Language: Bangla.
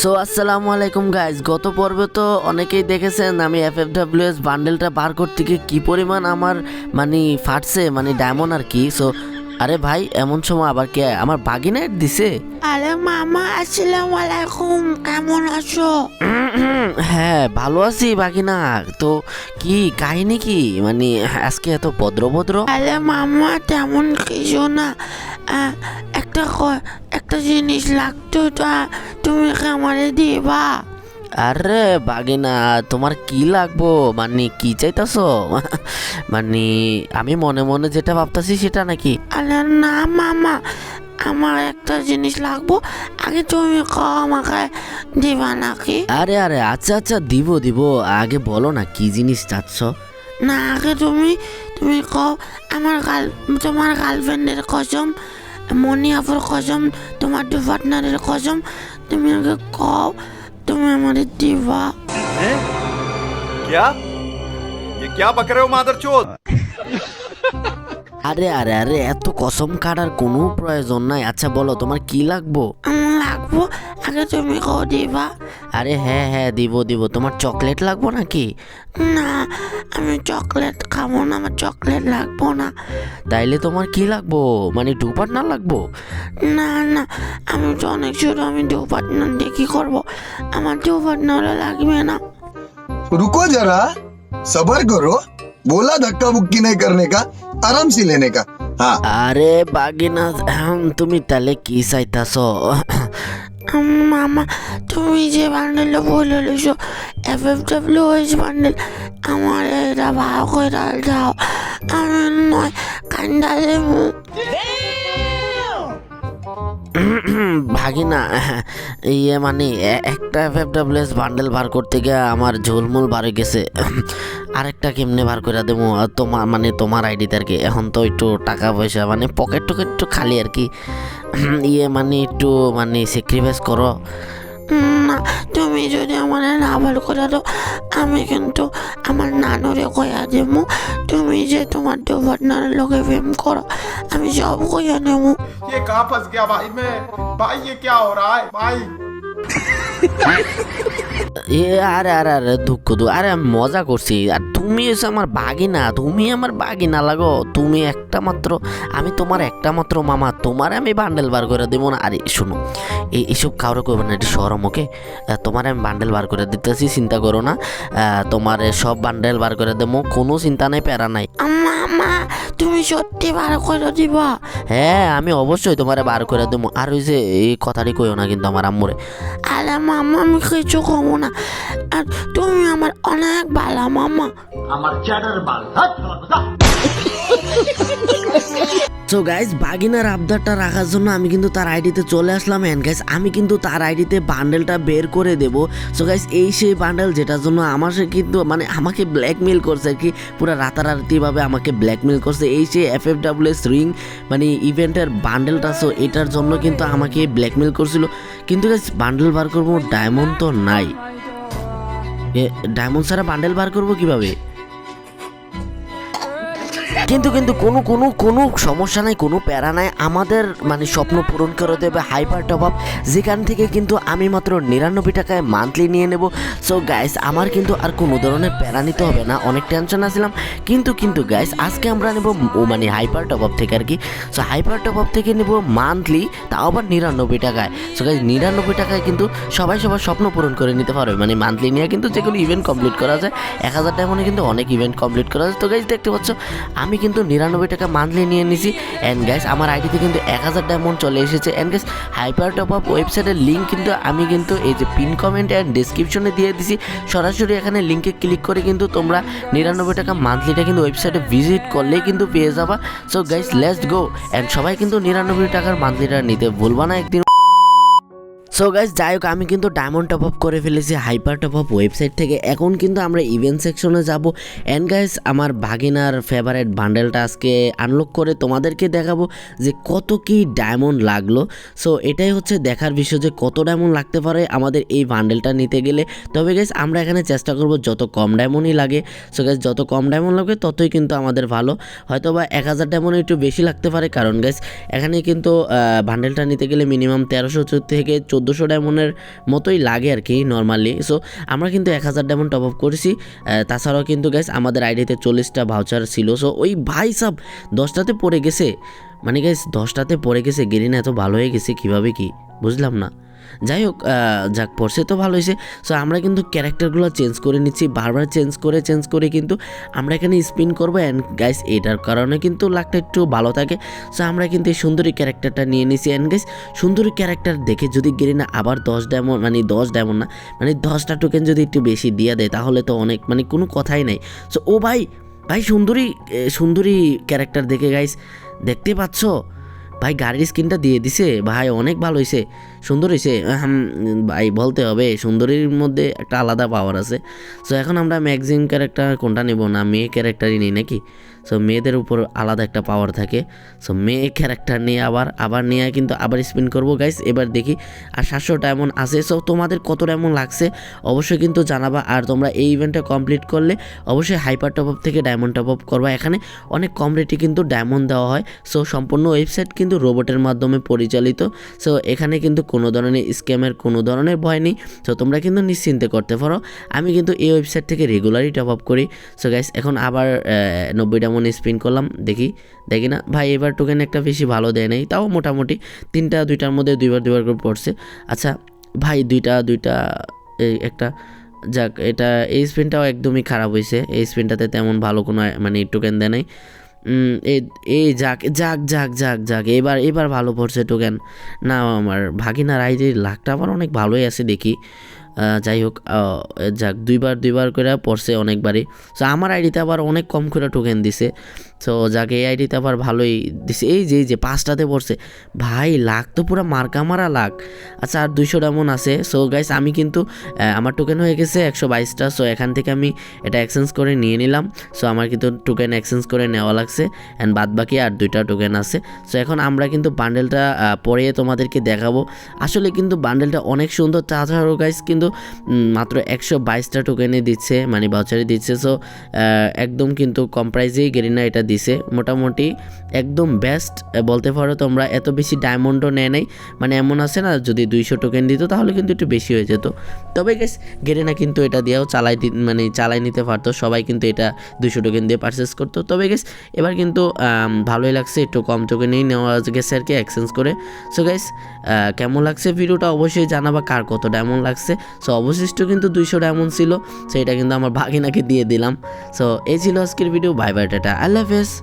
সো আসসালামু আলাইকুম গাইজ গত পর্বে তো অনেকেই দেখেছেন আমি এফ এফ ডাব্লিউ এস বান্ডেলটা বার করতে গিয়ে কী পরিমাণ আমার মানে ফাটছে মানে ডায়মন্ড আর কি। সো আরে ভাই এমন সময় আবার কে আমার বাগিনার দিছে? আরে মামা আসসালামু আলাইকুম। কেমন আছো? হ্যাঁ ভালো আছি বাগিনা। তো কি কাহিনী কি? মানে আজকে এত ভদ্র ভদ্র আরে মামা তেমন কিছু না। আহ, একটা ক- জিনিস লাগতো তা তুমি কি আমারে দিবা? আরে বাগিনা তোমার কি লাগবো? মানে কি চাইতাছো? মানে আমি মনে মনে যেটা ভাবতাছি সেটা নাকি? আরে না মামা আমার একটা জিনিস লাগবো আগে তুমি ক আমাকে দিবা নাকি? আরে আরে আচ্ছা আচ্ছা দিব দিব আগে বলো না কি জিনিস চাচ্ছ? না আগে তুমি তুমি কও আমার গার্ল তোমার গার্লফ্রেন্ডের কসম মনিয়াপুর কসম তোমার দু পার্টনারের কসম তুমি আগে কও তুমি আমাদের দিবা हैं? क्या ये क्या बक रहे हो मादर আরে আরে আরে এত কসম কাটার কোনো প্রয়োজন নাই। আচ্ছা বলো তোমার কি লাগবো? লাগবো? আগে তুমি কো দিবা। আরে হ্যাঁ হ্যাঁ দিব দিব। তোমার চকলেট লাগবো নাকি? না আমি চকলেট খাব না আমার চকলেট লাগবো না। তাইলে তোমার কি লাগবো? মানে ডুপার না লাগবো? না না আমি তো অনেক ছোট আমি ডুপার না দিয়ে কি করব? আমার ডুপার না লাগবে না। রুকো যারা সবার করো। बोला धक्का मुक्की नहीं करने का आराम से लेने का। हाँ। अरे बागीनाथ तुम्ही त्याला की सहायता सो। मामा तुम तुम्ही जे बांधलेलं बोललो show F F W H डाल आम्हाला भाव नहीं जाव ले मुँह ভাগিনা ইয়ে মানে একটা এফ এস বান্ডেল বার করতে গিয়ে আমার ঝোলমুল বার হয়ে গেছে। আরেকটা কেমনে বার করে দেবো? তোমার মানে তোমার আইডিতে আর কি। এখন তো একটু টাকা পয়সা মানে পকেট টকেট একটু খালি আর কি। ইয়ে মানে একটু মানে স্যাক্রিফাইস করো। না তুমি যদি আমার না ভালো করে দাও আমি কিন্তু আমার নানুরে কয়া দেবো তুমি যে তোমার দু পার্টনারের লোকে প্রেম করো আমি সব কইয়া নেবো ये कहाँ फंस गया भाई मैं भाई ये क्या हो रहा है भाई এ, আরে আরে আরে, দুঃখ, দু আরে, আমি মজা করছি। আর তুমি হচ্ছে আমার বাগিনা, তুমি আমার বাগিনা লাগো। তুমি একটা মাত্র, আমি তোমার একটা মাত্র মামা, তোমার আমি বান্ডেল বার করে দেবো না। আরে, শোনো এই এসব কারও করবে না, এটি সরম ওকে? তোমার আমি বান্ডেল বার করে দিতেছি, চিন্তা করো না। তোমার সব বান্ডেল বার করে দেবো, কোনো চিন্তা নাই, প্যারা নাই। মামা তুমি সত্যি বার করে দিবা? হ্যাঁ আমি অবশ্যই তোমারে বার করে দেবো। আর ওই যে, এই কথাটি কইও না কিন্তু আমার আম্মুরে। আরে মামা আমি কিছু খাব না। আর তুমি আমার অনেক ভালো মামা। সো গাইজ বাগিনার আবদারটা রাখার জন্য আমি কিন্তু তার আইডিতে চলে আসলাম অ্যান্ড গাইজ আমি কিন্তু তার আইডিতে বান্ডেলটা বের করে দেব। সো গাইজ এই সেই বান্ডেল যেটার জন্য আমার সে কিন্তু মানে আমাকে ব্ল্যাকমেল করছে আর কি, পুরো রাতারাতিভাবে আমাকে ব্ল্যাকমেল করছে। এই সেই F F W S ring মানে ইভেন্টের বান্ডেলটা সো এটার জন্য কিন্তু আমাকে ব্ল্যাকমেল করছিল। কিন্তু গাইজ বান্ডেল বার করব ডায়মন্ড তো নাই। ডায়মন্ড ছাড়া বান্ডেল বার করব কীভাবে? কিন্তু কিন্তু কোনো কোনো কোনো সমস্যা নাই, কোনো প্যারা নাই। আমাদের মানে স্বপ্ন পূরণ করে দেবে হাইপার টপ আপ। যেখান থেকে কিন্তু আমি মাত্র নিরানব্বই টাকায় মান্থলি নিয়ে নেব। সো গাইস আমার কিন্তু আর কোনো ধরনের প্যারা নিতে হবে না। অনেক টেনশন আসলাম কিন্তু কিন্তু গাইস আজকে আমরা নেব মানে হাইপার টপ আপ থেকে আর কি। সো হাইপার টপ আপ থেকে নেব মান্থলি তাও আবার নিরানব্বই টাকায়। সো গাইস নিরানব্বই টাকায় কিন্তু সবাই সবার স্বপ্ন পূরণ করে নিতে পারবে। মানে মান্থলি নিয়ে কিন্তু যে কোনো ইভেন্ট কমপ্লিট করা যায়। এক হাজার টাকা মানে কিন্তু অনেক ইভেন্ট কমপ্লিট করা যায়। তো গাইস দেখতে পাচ্ছ, আমি কিন্তু নিরানব্বই টাকা মান্থলি নিয়ে নিছি। অ্যান্ড গ্যাস আমার আইডিতে কিন্তু এক হাজার ডায়মন্ড চলে এসেছে। And guys hyper top up ওয়েবসাইটের লিঙ্ক কিন্তু আমি কিন্তু এই যে পিন কমেন্ট অ্যান্ড ডিসক্রিপশনে দিয়ে দিছি। সরাসরি এখানে লিঙ্কে ক্লিক করে কিন্তু তোমরা নিরানব্বই টাকা মান্থলিটা কিন্তু ওয়েবসাইটে ভিজিট করলেই কিন্তু পেয়ে যাবা। So guys let's go and সবাই কিন্তু নিরানব্বই টাকার মান্থলিটা নিতে ভুলবা না একদিন। সো গাইজ যাই হোক, আমি কিন্তু ডায়মন্ড টপ আপ করে ফেলেছি হাইপার টপ আপ ওয়েবসাইট থেকে। এখন কিন্তু আমরা ইভেন্ট সেকশনে যাব। অ্যান্ড গাইজ আমার ভাগিনার ফেভারেট বান্ডেলটা আজকে আনলক করে তোমাদেরকে দেখাবো যে কত কি ডায়মন্ড লাগল। সো এটাই হচ্ছে দেখার বিষয় যে কত ডায়মন্ড লাগতে পারে আমাদের এই বান্ডেলটা নিতে গেলে। তবে গাইজ আমরা এখানে চেষ্টা করব যত কম ডায়মন্ডই লাগে। সো গাইজ যত কম ডায়মন্ড লাগবে, ততই কিন্তু আমাদের ভালো। হয়তো বা এক হাজার ডায়মন্ড একটু বেশি লাগতে পারে, কারণ গাইজ এখানে কিন্তু বান্ডেলটা নিতে গেলে মিনিমাম তেরোশো থেকে চোদ্দ চোদ্দোশো ডায়মন্ডের মতোই লাগে আর কি নর্মালি সো আমরা কিন্তু এক হাজার ডায়মন্ড টপ আপ করেছি। তাছাড়াও কিন্তু গ্যাস আমাদের আইডিতে চল্লিশটা ভাউচার ছিল। সো ওই ভাই সব, দশটাতে পড়ে গেছে। মানে গাইস দশটাতে পড়ে গেছে গেরিনা এত ভালো হয়ে গেছে, কীভাবে কি? বুঝলাম না। যাই হোক যাক, পড়ছে তো ভালো হয়েছে। সো আমরা কিন্তু ক্যারেক্টারগুলো চেঞ্জ করে নিচ্ছি, বারবার চেঞ্জ করে চেঞ্জ করে কিন্তু আমরা এখানে স্পিন করব অ্যান্ড গাইস এটার কারণে কিন্তু লাকটা একটু ভালো থাকে। সো আমরা কিন্তু এই সুন্দরী ক্যারেক্টারটা নিয়ে নিছি অ্যান্ড গাইস সুন্দরী ক্যারেক্টার দেখে যদি গেরিনা আবার দশ ডায়মন্ড মানে দশ ডায়মন্ড না মানে দশটা টোকেন যদি একটু বেশি দিয়ে দেয়, তাহলে তো অনেক মানে কোনো কথাই নাই। সো ও ভাই ভাই সুন্দরী সুন্দরী ক্যারেক্টার দেখে গাইস দেখতে পাচ্ছ? ভাই, গাড়ির স্ক্রিনটা দিয়ে দিছে। ভাই, অনেক ভালো হয়েছে সুন্দর হয়েছে ভাই, বলতে হবে, সুন্দরীর মধ্যে একটা আলাদা পাওয়ার আছে। সো এখন আমরা ম্যাগজিন ক্যারেক্টার কোনটা নেব? না, মেয়ে ক্যারেক্টারই নিই নাকি? সো মেয়েদের উপর আলাদা একটা পাওয়ার থাকে। সো মেয়ে ক্যারেক্টার নিয়ে আবার আবার নিয়ে কিন্তু আবার স্পিন করব গাইস এবার দেখি, আর সাতশো ডায়মন্ড আছে। সো তোমাদের কত ডায়মন্ড লাগছে, অবশ্যই কিন্তু জানাবা। আর তোমরা এই ইভেন্টটা কমপ্লিট করলে অবশ্যই হাইপার টপ আপ থেকে ডায়মন্ড টপ আপ করবা। এখানে অনেক কম রেটে কিন্তু ডায়মন্ড দেওয়া হয়। সো সম্পূর্ণ ওয়েবসাইট কিন্তু রোবটের মাধ্যমে পরিচালিত। সো এখানে কিন্তু কোনো ধরনের স্ক্যামের কোনো ধরনের ভয় নেই। সো তোমরা কিন্তু নিশ্চিন্তে করতে পারো। আমি কিন্তু এই ওয়েবসাইট থেকে রেগুলারই টপ আপ করি। সো গাইস এখন আবার নব্বই ডায়মন্ড স্পিন করলাম, দেখি দেখি না। ভাই, এবার টোকেন একটা বেশি ভালো দেয় নাই, তাও মোটামুটি তিনটা, দুইটার মধ্যে দুইবার দুইবার করে পড়ছে। আচ্ছা ভাই, দুইটা দুইটা, এই একটা, যাক, এটা, এই স্পিনটাও একদমই খারাপ হয়েছে এই স্পিনটাতে তেমন ভালো কোনো মানে টোকেন দেয় নাই। এই যাক যাক যাক যাক যাক, এবার এবার ভালো পড়ছে টোকেন না আমার, ভাগিনার আইডির লাখটা আবার অনেক ভালোই আছে দেখি। যাই হোক যাক, দুইবার দুইবার করে পড়ছে অনেকবারই। সো আমার আইডিতে আবার অনেক কম করে টোকেন দিছে। সো যাকে এই আইডিতে আবার ভালোই দিছে। এই যে এই যে, পাঁচটাতে পড়ছে। ভাই, লাখ তো পুরো মার্কা মারা লাখ। আচ্ছা আর দুইশো ডায়মন আছে। সো গাইস আমি কিন্তু আমার টোকেন হয়ে গেছে একশো বাইশটা। সো এখান থেকে আমি এটা এক্সচেঞ্জ করে নিয়ে নিলাম। সো আমার কিন্তু টোকেন এক্সচেঞ্জ করে নেওয়া লাগছে। অ্যান্ড বাদ বাকি আর দুইটা টোকেন আছে। সো এখন আমরা কিন্তু বান্ডেলটা পরে তোমাদেরকে দেখাবো। আসলে কিন্তু বান্ডেলটা অনেক সুন্দর। তাছাড়াও গাইস কিন্তু মাত্র একশো বাইশটা টোকেনে দিচ্ছে মানে বাউচারে দিচ্ছে। সো একদম কিন্তু কম প্রাইজেই গেরিনা এটা দিছে। মোটামুটি একদম বেস্ট বলতে পারো তোমরা এত বেশি ডায়মন্ডও নেয় নাই। মানে এমন আছে না, যদি দুইশো টোকেন দিত তাহলে কিন্তু একটু বেশি হয়ে যেত। তবে গেস গেরিনা কিন্তু এটা দিয়েও চালাই মানে চালাই নিতে পারতো। সবাই কিন্তু এটা দুইশো টোকেন দিয়ে পারচেস করতো। তবে গেস এবার কিন্তু ভালোই লাগছে। একটু কম টোকেনেই নেওয়া গেছে আর কি এক্সচেঞ্জ করে। সো গাইস কেমন লাগছে ভিডিওটা অবশ্যই জানাবা। কার কত ডায়মন্ড লাগছে? সো অবশিষ্ট কিন্তু দুইশো ডায়মন্ড ছিল। সেটা কিন্তু আমার ভাগিনাকে দিয়ে দিলাম। সো এই ছিল আজকের video bye bye tata. Allah notice